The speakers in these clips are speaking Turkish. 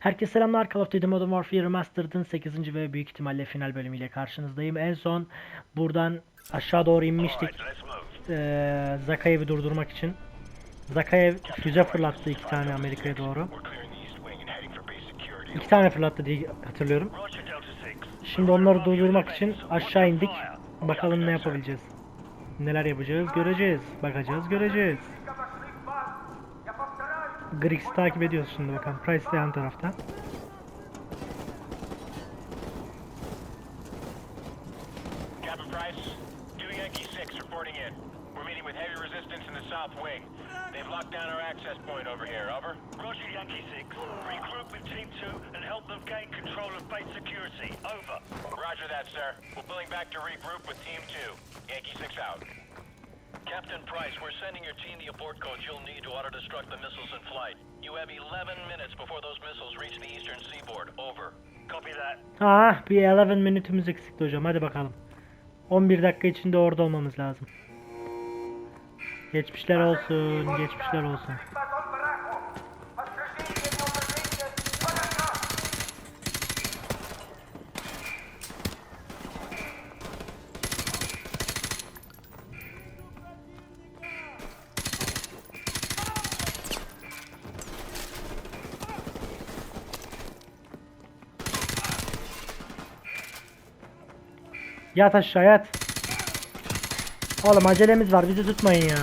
Herkese selamlar. Call of Duty Modern Warfare Remastered'ın 8. ve büyük ihtimalle final bölümüyle karşınızdayım. En son buradan aşağı doğru inmiştik. Ee, Zaka'yı bir durdurmak için. Zaka'ya füze fırlattı iki tane Amerika'ya doğru. İki tane fırlattı diye hatırlıyorum. Şimdi onları durdurmak için aşağı indik. Bakalım ne yapabileceğiz. Neler yapacağız göreceğiz. Bakacağız göreceğiz. Grix'i takip ediyoruz şimdi bakalım. Price de yan tarafta. Captain Price, two Yankee 6 reporting in. We're meeting with heavy resistance in the south wing. They've locked down our access point over here. Over. Roger, Yankee 6. Regroup with Team 2 and help them gain control of base security. Over. Roger that, sir. We're pulling back to regroup with Team 2. Yankee 6 out. Captain Price, we're sending your team the abort codes you'll need to auto-destruct the missiles in flight. You have 11 minutes before those missiles reach the eastern seaboard. Over. Copy that. Ah bir 11 minutümüz eksikti hocam. Hadi bakalım. 11 dakika içinde orada olmamız lazım. Geçmişler olsun, geçmişler olsun. Yat aşağı yat. Oğlum acelemiz var bizi tutmayın ya.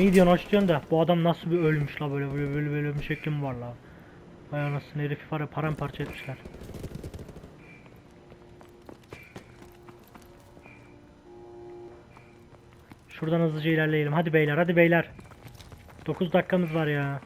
Hocam iyi da bu adam nasıl bir ölmüş la böyle böyle böyle böyle bir şekli mi var la? Vay anasını herifi var ya paramparça etmişler. Şuradan hızlıca ilerleyelim. Hadi beyler hadi beyler. 9 dakikamız var ya.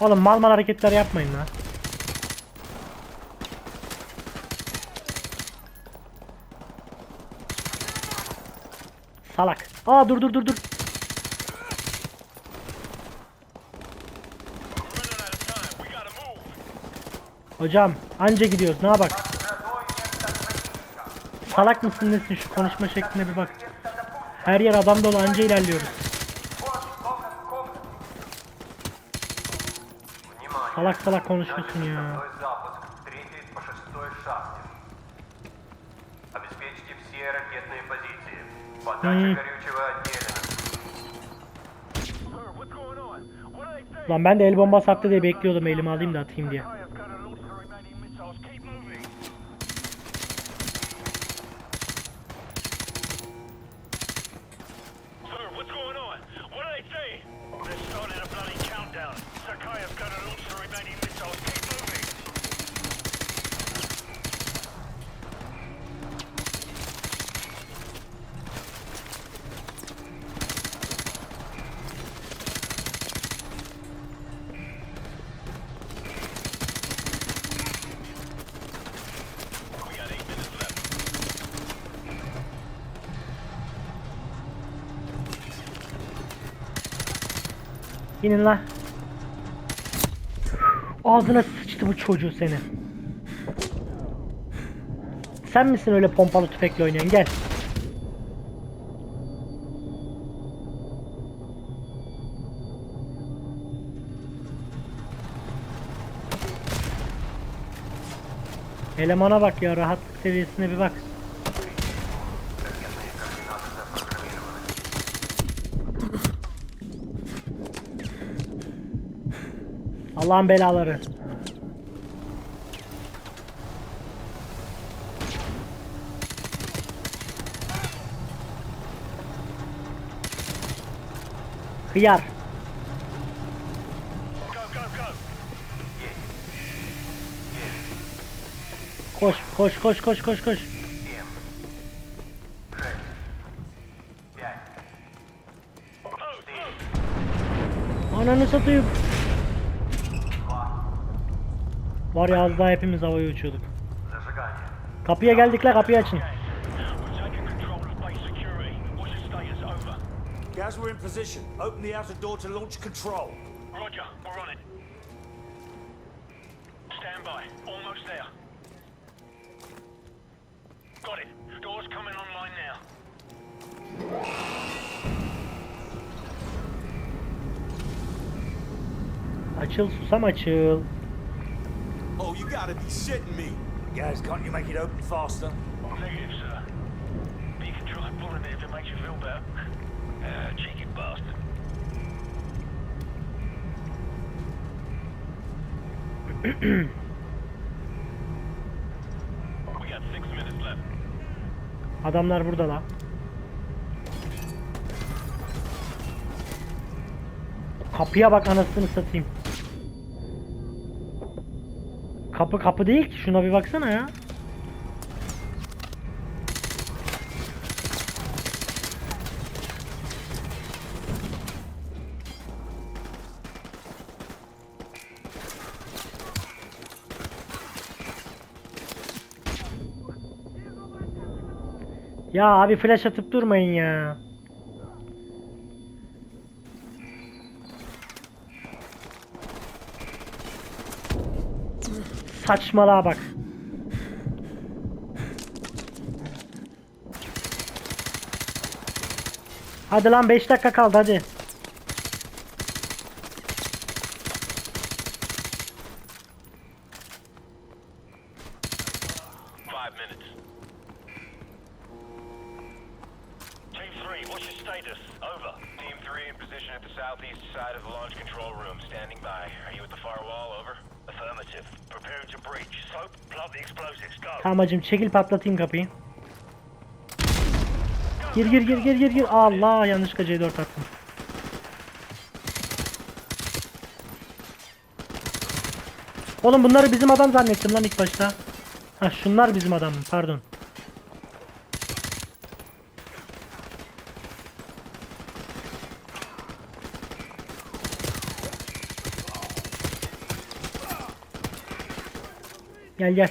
Oğlum mal mal hareketler yapmayın lan. Salak. Aa dur dur dur dur. Hocam anca gidiyoruz ne bak. Salak mısın nesin şu konuşma şekline bir bak. Her yer adam dolu anca ilerliyoruz. On? What are they saying? Lan ben de el bombası attı diye bekliyordum elime alayım da atayım diye. İnin la. Ağzına sıçtı bu çocuğu senin. Sen misin öyle pompalı tüfekle oynayan? Gel. Elemana bak ya rahatlık seviyesine bir bak. Allah'ın belaları. Hıyar. Koş koş koş koş koş koş. Ananı satayım. Var ya az daha hepimiz havaya uçuyorduk. Kapıya geldik la kapıyı açın. Gaz we're in position. Open the outer door to launch control. Roger, we're on it. Stand by. Almost there. Got it. Doors coming online now. Açıl susam açıl. Oh, you gotta be shitting me. Guys, can't you make it open faster? Negative, sir. But you can try pulling it if it makes you feel better. Ah, cheeky bastard. We got six minutes left. Adamlar burada la. Kapıya bak anasını satayım. Kapı kapı değil ki şuna bir baksana ya. Ya abi flash atıp durmayın ya. Saçmalığa bak. Hadi lan 5 dakika kaldı hadi. Five minutes. Team 3, what's your status? Over. Team 3 in position at the southeast side of the launch control room, standing by. Are you at the far wall? Over. Affirmative. Preparing to breach. Soap, plant the hacım çekil patlatayım kapıyı. Gir gir gir gir gir gir. Allah yanlışlıkla C4 attım. Oğlum bunları bizim adam zannettim lan ilk başta. Ha şunlar bizim adam pardon. Gel gel.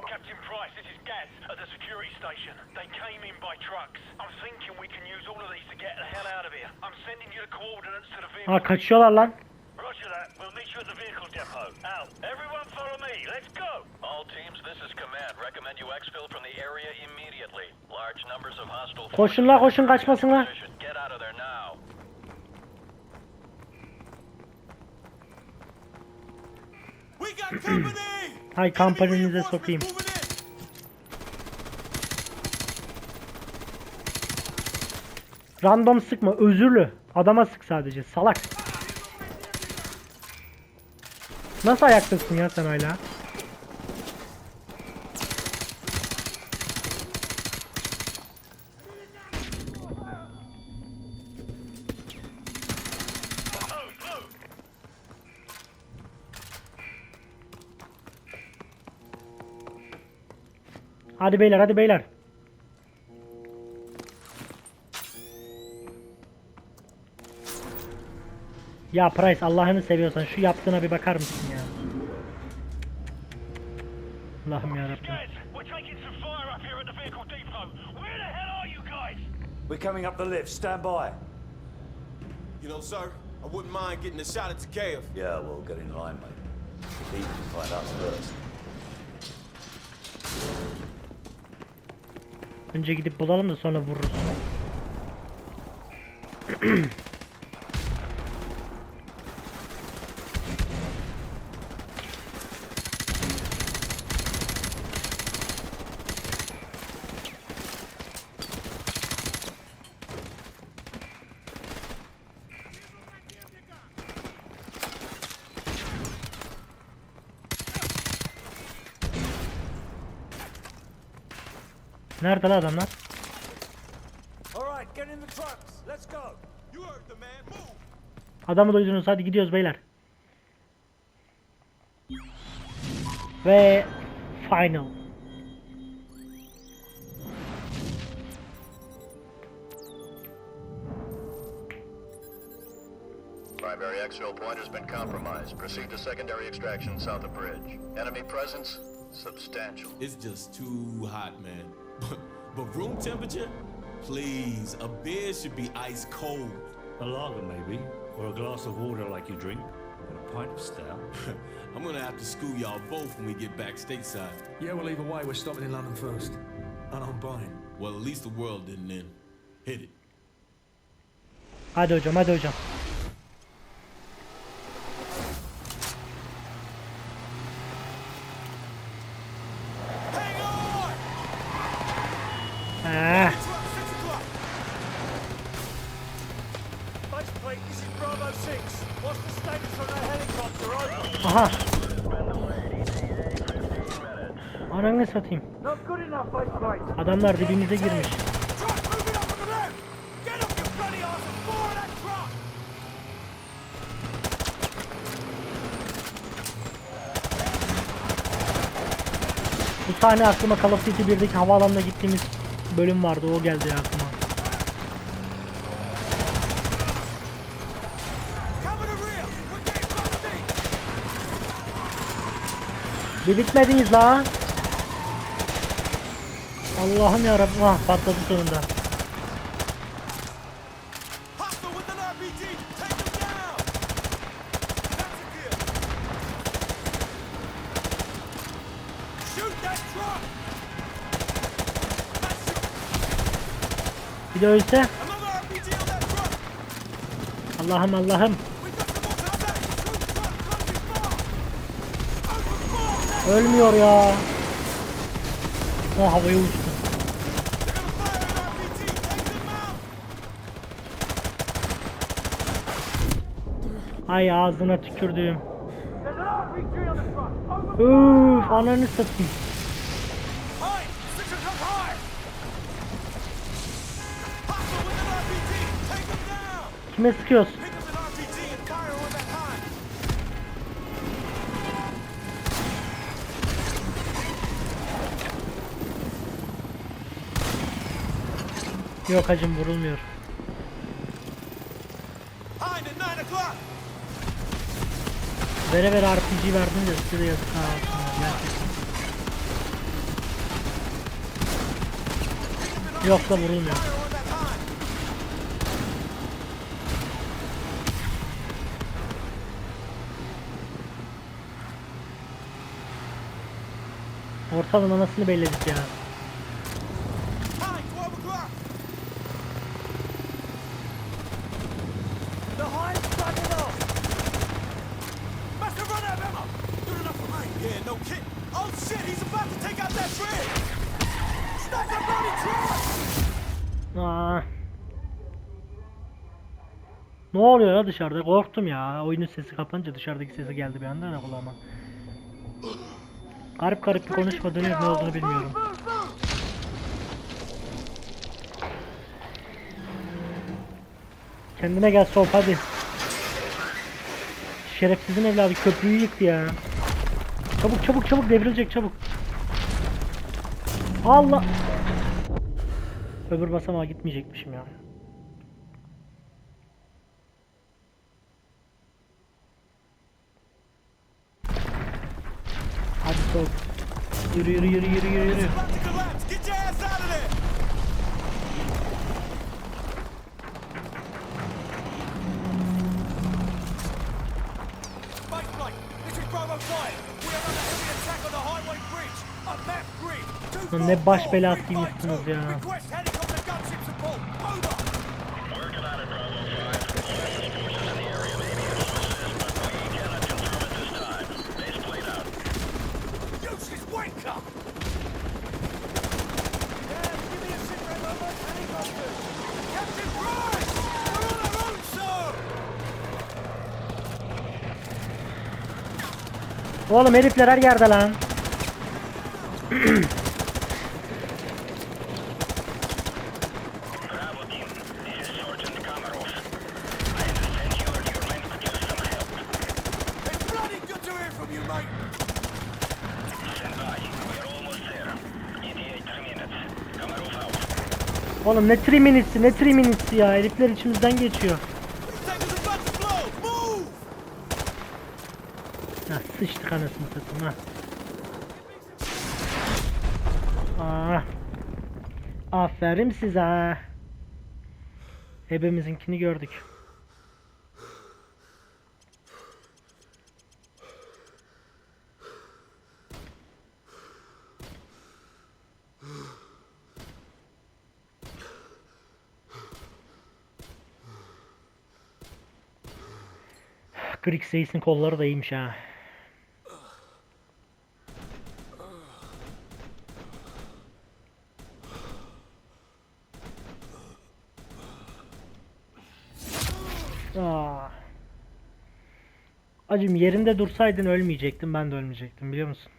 Captain Price, this is Gaz at the security station. They came in by trucks. I'm thinking we can use all of these to get the hell out of here. I'm sending you the coordinates to the vehicle. Ha kaçıyorlar lan. Roger that. We'll meet you at the vehicle depot. Out. Everyone follow me. Let's go. All teams, this is command. Recommend you exfil from the area immediately. Large numbers of hostile Koşun la koşun kaçmasınlar. Get out of there now. We got company! Hay kampaninize sokayım. Moving in! Random sıkma özürlü. Adama sık sadece salak. Nasıl ayaktasın ya sen hala? Hadi beyler hadi beyler. Ya Price Allah'ını seviyorsan şu yaptığına bir bakar mısın ya? Allah'ım yarabbim. Gaz, we're taking some fire up here at the vehicle depot. Where the hell are you guys? We're coming up the lift. Stand by. You know, sir, I wouldn't mind getting a shot at the KF. Yeah, well, get in line, mate. The lead can find us first. Önce gidip bulalım da sonra vururuz. the man. Move. Adamı duydunuz hadi gidiyoruz beyler. Ve final. Primary exfil point has been compromised. Proceed to secondary extraction south of bridge. Enemy presence substantial. It's just too hot, man. but room temperature? Please, a beer should be ice cold. A lager, maybe, or a glass of water like you drink, and a pint of stout. I'm gonna have to school y'all both when we get back stateside. Yeah, well, either way, we're stopping in London first. And I'm buying. Well, at least the world didn't end. Hit it. Hadi hocam hadi hocam. Fire that truck! Bu sahne aklıma Call of Duty 1'deki havaalanına gittiğimiz bölüm vardı o geldi aklıma. Bir bitmediniz la. Shoot that truck! That's it! Bir de ölse! Allah'ım Allah'ım. Ölmüyor ya. O havaya uçtu. They're gonna fire an RPG! Take them out! Ay ağzına tükürdüğüm. Üf ananı satayım. High! Six o'clock high! Hostile with an RPG! Take them down! Kime sıkıyoruz? Pick up an RPG and fire on that high! Yok hacım vurulmuyor. Hind at nine o'clock! Vere vere RPG verdin de size yazık. Yok da vurulmuyor. Ortalama anasını belledik ya. Ne oluyor ya dışarıda? Korktum ya. Oyunun sesi kapanınca dışarıdaki sesi geldi bir anda ne kulağıma. Garip garip bir konuşma dönüyor ne olduğunu bilmiyorum. Kendine gel Sop hadi. Şerefsizin evladı köprüyü yıktı ya. Çabuk çabuk çabuk devrilecek çabuk. Allah. Öbür basamağa gitmeyecekmişim ya. Hadi Sop. Yürü yürü yürü yürü yürü yürü. About to collapse! Get your ass out of there! Base plate, this is Bravo 5. We are under heavy attack on the highway A map grid. Two Lan ne baş belasıymışsınız ya. Oğlum herifler her yerde lan. Oğlum ne 3 minutes ne 3 minutes ya herifler içimizden geçiyor. Ha sıçtık anasını satayım ha. Aa. Aferin size. Ebemizinkini gördük. Grix Reis'in kolları da iyiymiş ha. Acım yerinde dursaydın ölmeyecektin ben de ölmeyecektim biliyor musun?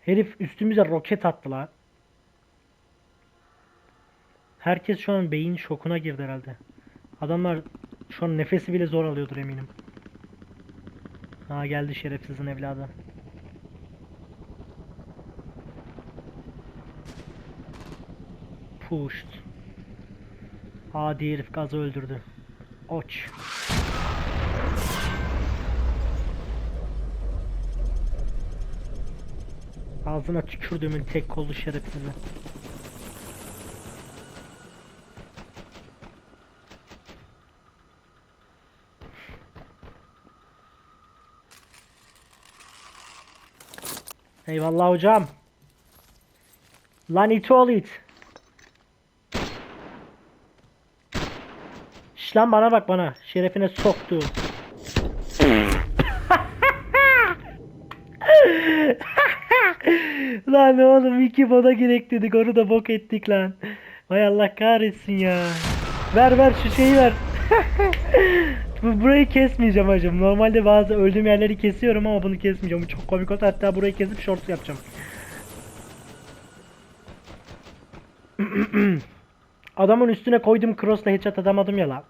Herif üstümüze roket attı lan. Herkes şu an beyin şokuna girdi herhalde. Adamlar şu an nefesi bile zor alıyordur eminim. Ha geldi şerefsizin evladı. Pushed. Adi herif gazı öldürdü. Oç. Ağzına tükürdüğümün tek kolu şerefsizi. Eyvallah hocam. Lan it ol it. Şş lan bana bak bana. Şerefine soktu. lan oğlum iki boda gerek dedik onu da bok ettik lan. Vay Allah kahretsin ya. Ver ver şu şeyi ver. Bu burayı kesmeyeceğim hacım. Normalde bazı öldüğüm yerleri kesiyorum ama bunu kesmeyeceğim. Bu çok komik oldu. Hatta burayı kesip shorts yapacağım. Adamın üstüne koydum cross'la headshot atamadım ya la.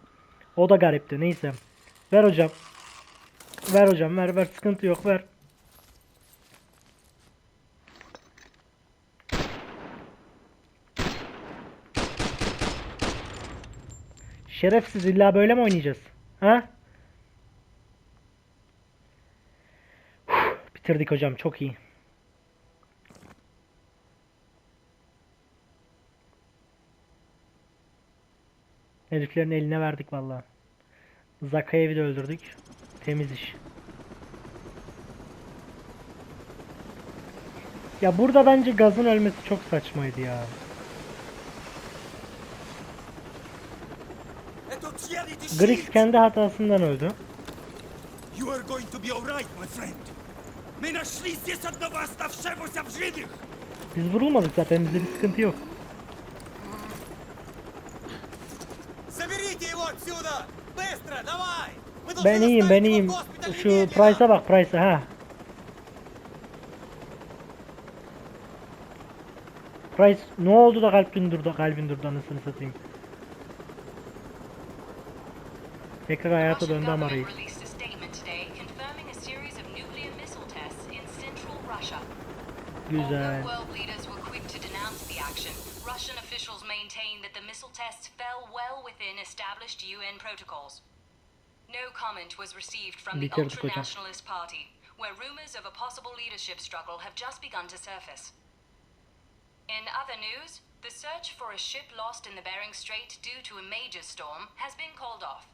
O da garipti. Neyse. Ver hocam. Ver hocam ver ver sıkıntı yok ver. Şerefsiz illa böyle mi oynayacağız? Ha? Bitirdik hocam çok iyi. Heriflerin eline verdik vallahi. Zakayev'i de öldürdük. Temiz iş. Ya burada bence gazın ölmesi çok saçmaydı ya. Это Thierry de Grix Shield! kendi hatasından öldü. You are going to be alright, my friend! Мы нашли здесь одного оставшегося в живых! Biz vurulmadık zaten bizde bir sıkıntı yok. Заберите его отсюда! Быстро, давай! Мы должны Ben iyiyim ben доставить его iyiyim. в госпиталь Şu немедленно! Price'a bak Price'a ha. Price ne oldu da kalbin durdu kalbin durdu anasını satayım. Were quick to denounce the action, Russian officials maintain that the missile tests fell well within established UN protocols. No comment was received from the ultra-nationalist party, where rumors of a possible leadership struggle have just begun to surface. In other news, the search for a ship lost in the Bering Strait due to a major storm has been called off.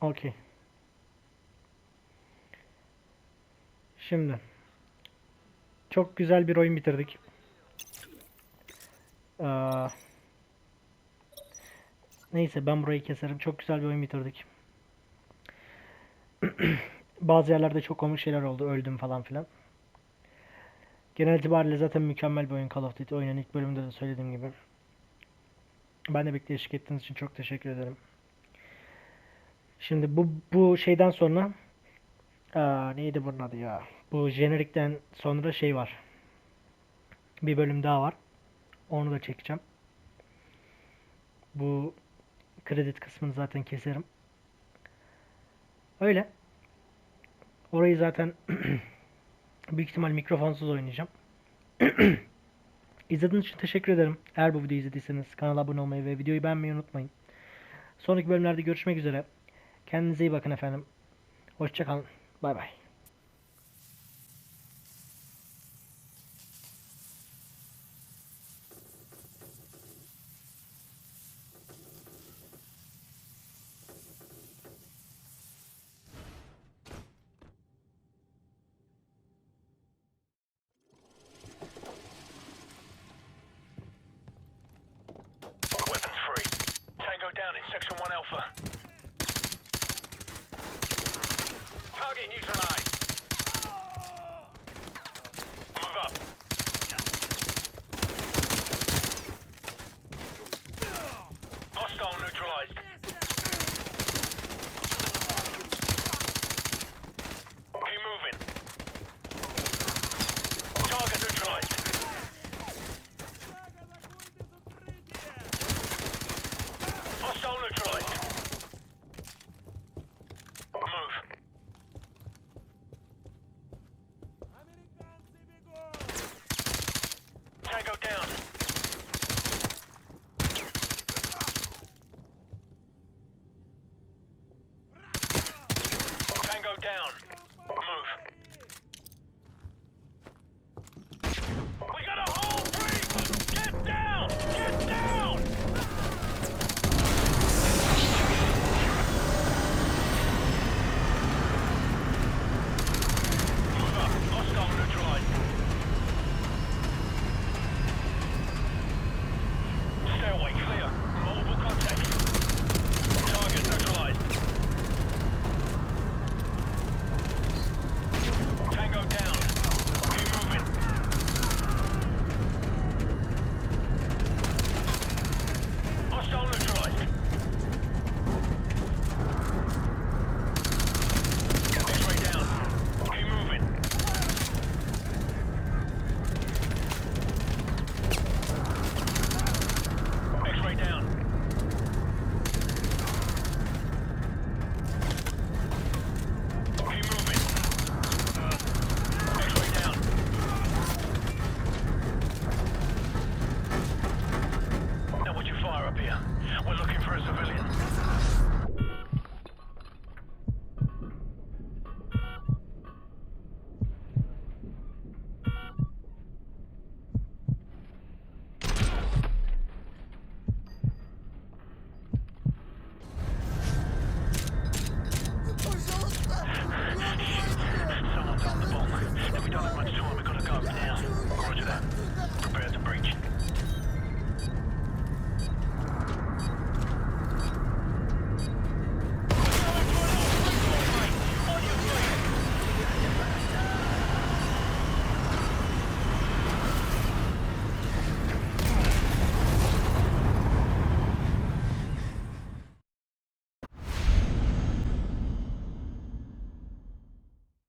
Okey. Şimdi. Çok güzel bir oyun bitirdik. Aa, neyse ben burayı keserim. Çok güzel bir oyun bitirdik. Bazı yerlerde çok komik şeyler oldu. Öldüm falan filan. Genel itibariyle zaten mükemmel bir oyun Call of Duty. Oyunun ilk bölümünde de söylediğim gibi. Ben de eşlik ettiğiniz için çok teşekkür ederim. Şimdi bu bu şeyden sonra aa, neydi bunun adı ya? Bu jenerikten sonra şey var. Bir bölüm daha var. Onu da çekeceğim. Bu kredi kısmını zaten keserim. Öyle. Orayı zaten Büyük ihtimal mikrofonsuz oynayacağım. İzlediğiniz için teşekkür ederim. Eğer bu videoyu izlediyseniz kanala abone olmayı ve videoyu beğenmeyi unutmayın. Sonraki bölümlerde görüşmek üzere. Kendinize iyi bakın efendim. Hoşçakalın. Bay bay.